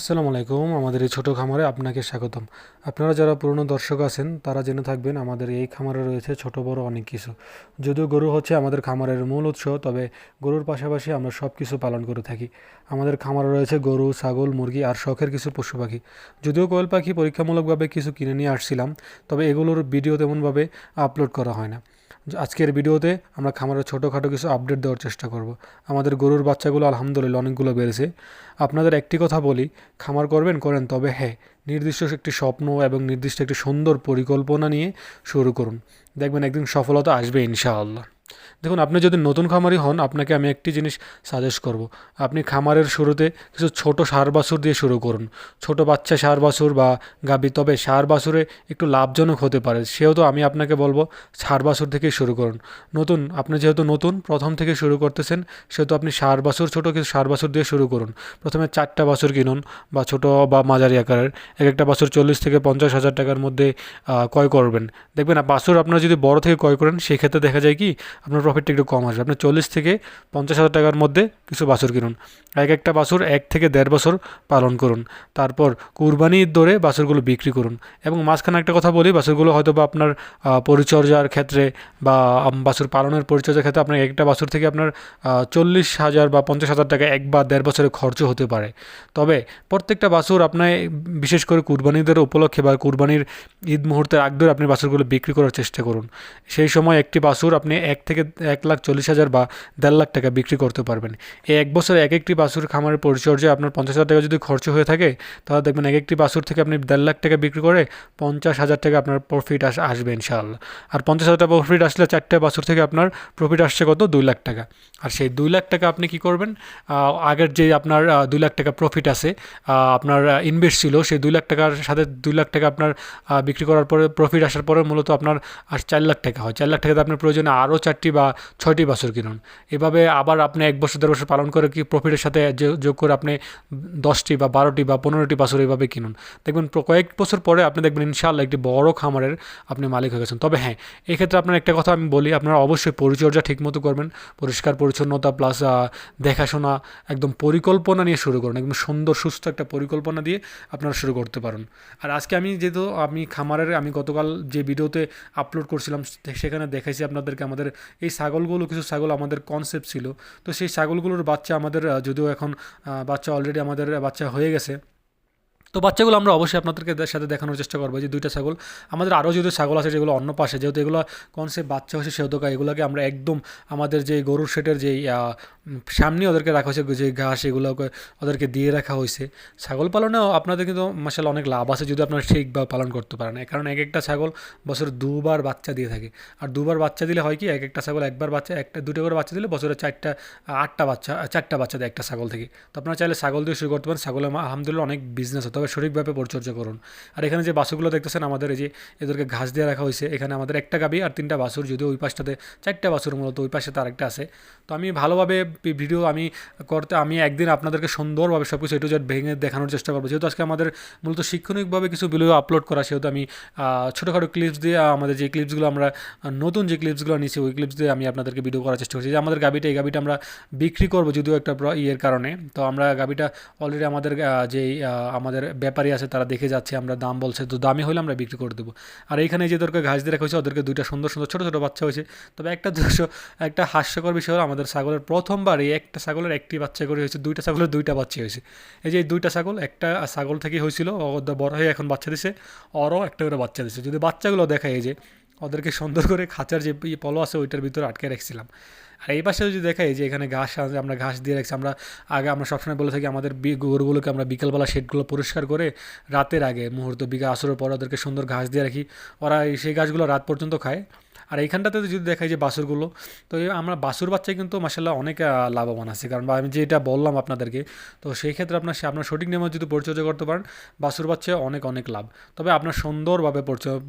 আসসালামু আলাইকুম, আমাদের এই ছোটো খামারে আপনাকে স্বাগতম। আপনারা যারা পুরনো দর্শক আছেন, তারা জেনে থাকবেন আমাদের এই খামারে রয়েছে ছোট, বড় অনেক কিছু। যদিও গরু হচ্ছে আমাদের খামারের মূল উৎস, তবে গরুর পাশাপাশি আমরা সব কিছু পালন করে থাকি। আমাদের খামারে রয়েছে গরু, ছাগল, মুরগি আর শখের কিছু পশু পাখি। যদিও কোয়েল পাখি পরীক্ষামূলকভাবে কিছু কিনে নিয়ে আসছিলাম, তবে এগুলোর ভিডিও তেমনভাবে আপলোড করা হয় না। আজকের ভিডিওতে আমরা খামারের ছোটোখাটো কিছু আপডেট দেওয়ার চেষ্টা করব। আমাদের গরুর বাচ্চাগুলো আলহামদুলিল্লাহ অনেকগুলো বেড়েছে। আপনাদের একটি কথা বলি, খামার করবেন, করেন, তবে হ্যাঁ নির্দিষ্ট একটি স্বপ্ন এবং নির্দিষ্ট একটি সুন্দর পরিকল্পনা নিয়ে শুরু করুন। দেখবেন একদিন সফলতা আসবে ইনশাআল্লাহ। দেখুন, আপনি যদি নতুন খামারি হন, আপনাকে আমি একটি জিনিস সাজেস্ট করব। আপনি খামারের শুরুতে কিছু ছোট সার বাছুর দিয়ে শুরু করুন। ছোট বাচ্চা সার বাছুর বা গাবি তবে সার বাছুরে একটু লাভজনক হতে পারে। সেহেতু আমি আপনাকে বলব, সার বাছুর থেকেই শুরু করুন। নতুন, আপনি যেহেতু নতুন, প্রথম থেকে শুরু করতেছেন, সেহেতু আপনি সার বাছুর, ছোটো কিছু সার বাছুর দিয়ে শুরু করুন। প্রথমে চারটা বাছুর কিনুন, বা ছোট বা মাঝারি আকারের। এক একটা বাছুর চল্লিশ থেকে পঞ্চাশ হাজার টাকার মধ্যে ক্রয় করবেন। দেখবেন, বাছুর আপনারা যদি বড় থেকে ক্রয় করেন, সেক্ষেত্রে দেখা যায় কি আপনার প্রফিটটা একটু কম আসবে। আপনি চল্লিশ থেকে পঞ্চাশ হাজার টাকার মধ্যে কিছু বাছুর কিনুন। এক একটা বাছুর এক থেকে দেড় বছর পালন করুন। তারপর কুরবানির দরে বাছুরগুলো বিক্রি করুন। এবং মাঝখানে একটা কথা বলি, বাছুরগুলো হয়তো বা আপনার পরিচর্যার ক্ষেত্রে বা বাছুর পালনের পরিচর্যার ক্ষেত্রে আপনার একটা বাছুর থেকে আপনার চল্লিশ হাজার বা পঞ্চাশ হাজার টাকা এক বা দেড় বছরের খরচ হতে পারে। তবে প্রত্যেকটা বাছুর আপনার বিশেষ করে কুরবানিদের উপলক্ষে বা কুরবানির ঈদ মুহূর্তের আগ ধরে আপনি বাছুরগুলো বিক্রি করার চেষ্টা করুন। সেই সময় একটি বাছুর আপনি এক থেকে এক লাখ চল্লিশ হাজার বা দেড় লাখ টাকা বিক্রি করতে পারবেন। এই এক বছরে এক একটি বাছুর খামারের পরিচর্যায় আপনার পঞ্চাশ হাজার টাকা যদি খরচ হয়ে থাকে, তাহলে দেখবেন এক একটি বাছুর থেকে আপনি দেড় লাখ টাকা বিক্রি করে পঞ্চাশ হাজার টাকা আপনার প্রফিট আস, আসবে ইনশাআল্লাহ। আর পঞ্চাশ হাজার টাকা প্রফিট আসলে চারটে বাছুর থেকে আপনার প্রফিট আসছে কত? দুই লাখ টাকা। আর সেই দুই লাখ টাকা আপনি কি করবেন? আগের যে আপনার দুই লাখ টাকা প্রফিট আছে আপনার ইনভেস্ট ছিল, সেই দুই লাখ টাকার সাথে দুই লাখ টাকা আপনার বিক্রি করার পরে প্রফিট আসার পরে মূলত আপনার, আর চার লাখ টাকা হয়। চার লাখ টাকাতে আপনার প্রয়োজনে আরও চারটি বা ছয়টি বাছুর কিনুন। এভাবে আবার আপনি এক বছর, দেড় বছর পালন করে কি প্রফিটের সাথে যোগ করে আপনি দশটি বা বারোটি বা পনেরোটি বাছুর এইভাবে কিনুন। দেখবেন কয়েক বছর পরে আপনি দেখবেন ইনশাআল্লাহ একটি বড় খামারের আপনি মালিক হয়ে গেছেন। তবে হ্যাঁ এক্ষেত্রে আপনার একটা কথা আমি বলি, আপনারা অবশ্যই পরিচর্যা ঠিকমতো করবেন, পরিষ্কার পরিচ্ছন্নতা প্লাস দেখাশোনা একদম পরিকল্পনা নিয়ে শুরু করুন, একদম সুন্দর, সুস্থ একটা পরিকল্পনা দিয়ে আপনারা শুরু করতে পারেন। আর আজকে আমি যেহেতু আমি খামারের, আমি গতকাল যে ভিডিওতে আপলোড করছিলাম সেখানে দেখাইছি আপনাদেরকে, আমাদের এই ছাগলগুলো, কিছু ছাগল আমাদের কনসেপ্ট ছিল। তো সেই ছাগলগুলোর বাচ্চা আমাদের যদিও এখন বাচ্চা অলরেডি আমাদের বাচ্চা হয়ে গেছে, তো বাচ্চাগুলো আমরা অবশ্যই আপনাদেরকে সাথে দেখানোর চেষ্টা করব। যে দুইটা ছাগল, আমাদের আরও যেহেতু ছাগল আছে, যেগুলো অন্য পাশে, যেহেতু এগুলো কনসেপ্ট বাচ্চা হয়েছে সেহেতু এগুলোকে আমরা একদম আমাদের যে গরুর শেটের যেই সামনে ওদেরকে রাখা হয়েছে যে ঘাস এগুলোকে ওদেরকে দিয়ে রাখা হয়েছে। ছাগল পালনেও আপনাদের কিন্তু মাসাল অনেক লাভ আছে যদি আপনারা ঠিকভাবে পালন করতে পারেন। কারণ এক একটা ছাগল বছরে দুবার বাচ্চা দিয়ে থাকে। আর দুবার বাচ্চা দিলে হয় কি, এক একটা ছাগল একবার বাচ্চা, একটা, দুটো করে বাচ্চা দিলে বছরে চারটা, আটটা বাচ্চা, চারটা বাচ্চা দেয় একটা ছাগল থেকে। তো আপনারা চাইলে ছাগল দিয়ে শুরু করতে পারেন। ছাগলের আলহামদুলিল্লাহ অনেক বিজনেস হয় তবে সঠিকভাবে পরিচর্যা করুন। আর এখানে যে বাসুগুলো দেখতেছেন, আমাদের এই যে এদেরকে ঘাস দিয়ে রাখা হয়েছে, এখানে আমাদের একটা গাবি আর তিনটা বাছুর। যদিও ওই পাশটাতে চারটা বাছুর মূলত, ওই পাশে তার একটা আছে। তো আমি ভালোভাবে ভিডিও আমি করতে, আমি একদিন আপনাদেরকে সুন্দরভাবে সব কিছু এটু জেড ভেঙে দেখানোর চেষ্টা করব। যেহেতু আজকে আমাদের মূলত শিক্ষণিকভাবে কিছু ভিডিও আপলোড করা, সেহেতু আমি ছোটোখাটো ক্লিপস দিয়ে আমাদের যে ক্লিপসগুলো আমরা নতুন যে ক্লিপসগুলো নিচ্ছি ওই ক্লিপস দিয়ে আমি আপনাদেরকে ভিডিও করার চেষ্টা করছি। যে আমাদের গাবিটা, এই গাবিটা আমরা বিক্রি করব যদিও একটা ইয়ের কারণে। তো আমরা গাবিটা অলরেডি আমাদের যেই আমাদের ব্যাপারী আছে, তারা দেখে যাচ্ছে, আমরা দাম বলছে, তো দামি হলে আমরা বিক্রি করে দেবো। আর এইখানে যে ওদেরকে ঘাস দিয়ে রাখা হয়েছে, ওদেরকে দুইটা সুন্দর সুন্দর ছোটো ছোটো বাচ্চা হয়েছে। তবে একটা দৃশ্য একটা হাস্যকর বিষয় হলো, আমাদের ছাগলের প্রথমবার এই একটা ছাগলের একটি বাচ্চা করে হয়েছে, দুইটা ছাগলের দুইটা বাচ্চা হয়েছে। এই যে এই দুইটা ছাগল, একটা ছাগল থেকে হয়েছিল বড় হয়ে এখন বাচ্চা দিছে ওরও একটা করে বাচ্চা দিছে। যদি বাচ্চাগুলো দেখায় এই যে, ওদেরকে সুন্দর করে খাঁচার যে পলো আছে, ওইটার ভিতরে আটকে রাখছিলাম। আর এই পাশে যদি দেখাই যে, এখানে ঘাস আমরা ঘাস দিয়ে রাখছি, আমরা আগে আমরা সবসময় বলে থাকি আমাদের গরুগুলোকে আমরা বিকেলবেলা শেডগুলো পরিষ্কার করে রাতের আগে, মুহূর্ত বিকাল আসরের পর ওদেরকে সুন্দর ঘাস দিয়ে রাখি। ওরা সেই ঘাসগুলো রাত পর্যন্ত খায়। আর এইখানটাতে যদি দেখাই যে বাছুরগুলো তো আমরা বাছুর বাচ্চায় কিন্তু মাসাল্লাহ অনেক লাভবান আছে। কারণ আমি যেটা বললাম আপনাদেরকে, তো সেই ক্ষেত্রে আপনার সে- আপনার সঠিক নিয়মে যদি পরিচর্যা করতে পারেন বাছুর বাচ্চায় অনেক অনেক লাভ। তবে আপনার সুন্দরভাবে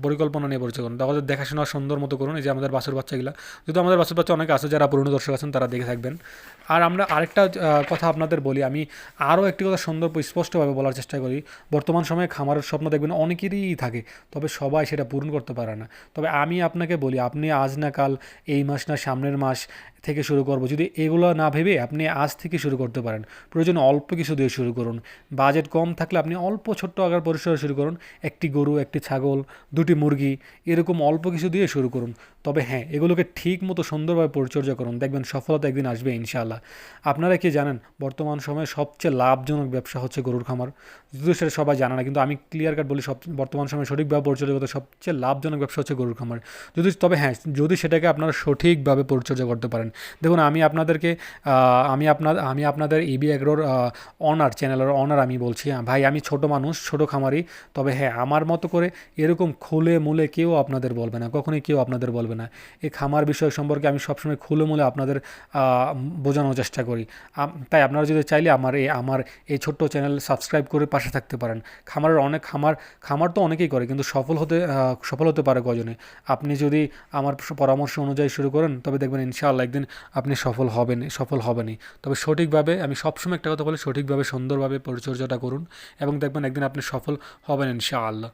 পরিকল্পনা নিয়ে পরিচয় করুন। তাহলে দেখাশোনা সুন্দর মতো করুন, এই যে আমাদের বাছুর বাচ্চাগুলো। যদি আমাদের বাসুর বাচ্চা অনেক আছে, যারা পুরনো দর্শক আছেন, তারা দেখে থাকবেন। আর আমরা আরেকটা কথা আপনাদের বলি, আমি আরও একটি কথা সুন্দর স্পষ্টভাবে বলার চেষ্টা করি। বর্তমান সময়ে খামারের স্বপ্ন দেখবেন অনেকেরই থাকে, তবে সবাই সেটা পূরণ করতে পারে না। তবে আমি আপনাকে বলি আপনি আজ না কাল এই মাস না সামনের মাস থেকে শুরু করব। যদি এগুলো না ভেবে আপনি আজ থেকে শুরু করতে পারেন, প্রয়োজন অল্প কিছু দিয়ে শুরু করুন। বাজেট কম থাকলে আপনি অল্প ছোট্ট আকার পরিসরে শুরু করুন। একটি গরু, একটি ছাগল, দুটি মুরগি, এরকম অল্প কিছু দিয়ে শুরু করুন। তবে হ্যাঁ এগুলোকে ঠিক মতো সুন্দরভাবে পরিচর্যা করুন। দেখবেন সফলতা একদিন আসবে ইনশাআল্লাহ। আপনারা কি জানেন, বর্তমান সময়ে সবচেয়ে লাভজনক ব্যবসা হচ্ছে গরুর খামার। যদিও সেটা সবাই জানে না, কিন্তু আমি ক্লিয়ার কাট বলি, সব, বর্তমান সময়ে সঠিকভাবে পরিচর্যা করতে সবচেয়ে লাভজনক ব্যবসা হচ্ছে গরুর খামার। যদি, তবে হ্যাঁ যদি সেটাকে আপনারা সঠিকভাবে পরিচর্যা করতে পারেন দেখুন আমি আপনাদেরকে আমি আপনার আমি আপনাদের ইবি এগ্রোর অনার চ্যানেলের অনার আমি বলছি। হ্যাঁ, ভাই আমি ছোট মানুষ ছোট খামারি তবে হ্যাঁ আমার মতো করে এরকম খুলে মুলে কেউ আপনাদের বলবে না কখনোই কেউ আপনাদের বলবে না। এই খামার বিষয় সম্পর্কে আমি সবসময় খুলে মুলে আপনাদের বোঝানোর চেষ্টা করি। তাই আপনারা যদি চাইলে আমার এই আমার এই ছোট্ট চ্যানেল সাবস্ক্রাইব করে পাশে থাকতে পারেন। খামারের অনেক খামার খামার তো অনেকেই করে কিন্তু সফল হতে সফল হতে পারে কজনে। আপনি যদি আমার পরামর্শ অনুযায়ী শুরু করেন তবে দেখবেন ইনশাআল্লাহ একদিন আপনি সফল হবেন, সফল হবেনই। তবে সঠিকভাবে, আমি সবসময় একটা কথা বলি, সঠিকভাবে, সুন্দরভাবে পরিচর্যাটা করুন এবং দেখবেন একদিন আপনি সফল হবেন ইনশাআল্লাহ।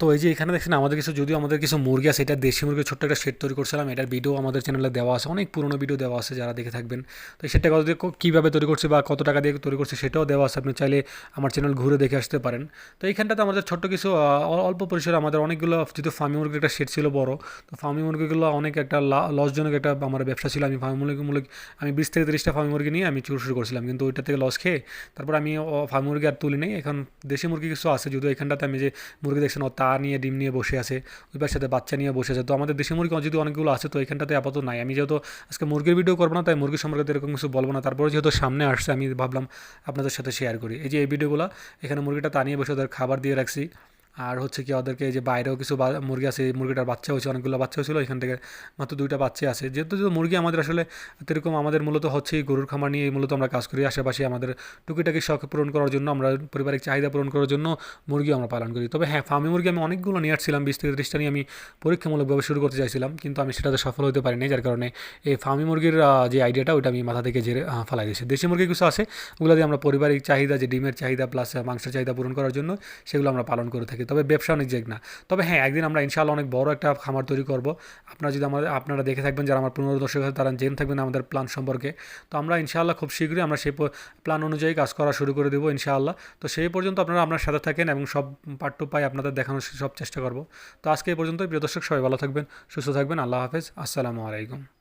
তো এই যে এখানে দেখছেন আমাদের কিছু, যদিও আমাদের কিছু মুরগি আছে, এটা দেশি মুরগির ছোট্ট একটা সেট তৈরি করছিলাম, এটার ভিডিও আমাদের চ্যানেলে দেওয়া আছে, অনেক পুরনো ভিডিও দেওয়া আছে যারা দেখে থাকবেন। তো সেটা কত কীভাবে তৈরি করছে বা কত টাকা দিয়ে তৈরি করছে সেটাও দেওয়া আছে, আপনি চাইলে আমার চ্যানেল ঘুরে দেখে আসতে পারেন। তো এইখানটাতে আমাদের ছোট্ট কিছু অল্প পরিসরে আমাদের অনেকগুলো, যেহেতু ফার্মি মুরগির একটা সেট ছিল বড়, তো ফার্মি মুরগিগুলো অনেক একটা লসজনক একটা আমার ব্যবসা ছিল। আমি ফার্মি মুরগি মুরগি, আমি বিশ থেকে তিরিশটা ফার্মি মুরগি নিয়ে আমি শুরু শুরু করছিলাম, কিন্তু ওইটা থেকে লস খেয়ে তারপর আমি ফার্মি মুরগি আর তুলি নেই। এখন দেশি মুরগি কিছু আছে, যদিও এখানটাতে আমি যে মুরগি দেখছেন ও তা নিয়ে, ডিম নিয়ে বসে আছে, ওই পাশে সাথে বাচ্চা নিয়ে বসে আছে। তো আমাদের দেশি মুরগি যদি অনেকগুলো আছে, তো এখানটাতে আপাতত নাই। আমি যেহেতু আজকে মুরগির ভিডিও করব না, তাই মুরগি সম্পর্কে এরকম কিছু বলব না। তারপরে যেহেতু সামনে আসছে, আমি ভাবলাম আপনাদের সাথে শেয়ার করি। এই যে এই ভিডিওগুলো এখানে মুরগিটা তা নিয়ে বসে ওদের খাবার দিয়ে রাখছি। আর হচ্ছে কি ওদেরকে যে বাইরেও কিছু মুরগি আছে মুরগিটার বাচ্চা হয়েছে অনেকগুলো বাচ্চা হয়েছিল এখান থেকে মাত্র দুইটা বাচ্চা আছে। যেহেতু যেহেতু মুরগি আমাদের আসলে এরকম আমাদের মূলত হচ্ছে গরুর খামার নিয়ে মূলত আমরা কাজ করি আশেপাশে আমাদের টুকিটাকি শখ পূরণ করার জন্য আমরা পারিবারিক চাহিদা পূরণ করার জন্য মুরগি আমরা পালন করি। তবে হ্যাঁ ফার্মি মুরগি আমি অনেকগুলো নিয়ে আসছিলাম বিশ থেকে ত্রিশটা নিয়ে আমি পরীক্ষামূলকভাবে শুরু করতে চাইছিলাম কিন্তু আমি সেটাতে সফল হতে পারিনি যার কারণে এই ফার্মি মুরগির যে আইডিয়াটা ওটা আমি মাথা থেকে আহ, ফালাই দিয়েছি। দেশি মুরগি কিছু আছে ওগুলো দিয়ে আমরা পারিবারিক চাহিদা যে ডিমের চাহিদা প্লাস মাংসের চাহিদা পূরণ করার জন্য সেগুলো আমরা পালন করে থাকি। তবে ব্যবসা অনেক যেগ না। তবে হ্যাঁ একদিন আমরা ইনশাআল্লাহ অনেক বড় একটা খামার তৈরি করব। আপনারা যদি আমাদের, আপনারা দেখে থাকবেন যারা আমার পনেরো দর্শক আছে তারা জেনে থাকবেন আমাদের প্ল্যান সম্পর্কে। তো আমরা ইনশাআল্লাহ খুব শীঘ্রই আমরা সেই প্ল্যান অনুযায়ী কাজ করা শুরু করে দেবো ইনশাআল্লাহ। তো সেই পর্যন্ত আপনারা আপনার সাথে থাকেন এবং সব পার্ট পাই আপনাদের দেখানোর সব চেষ্টা করব। তো আজকে এই পর্যন্ত প্রিয় দর্শক, সবাই ভালো থাকবেন, সুস্থ থাকবেন। আল্লাহ হাফেজ। আসসালামু আলাইকুম।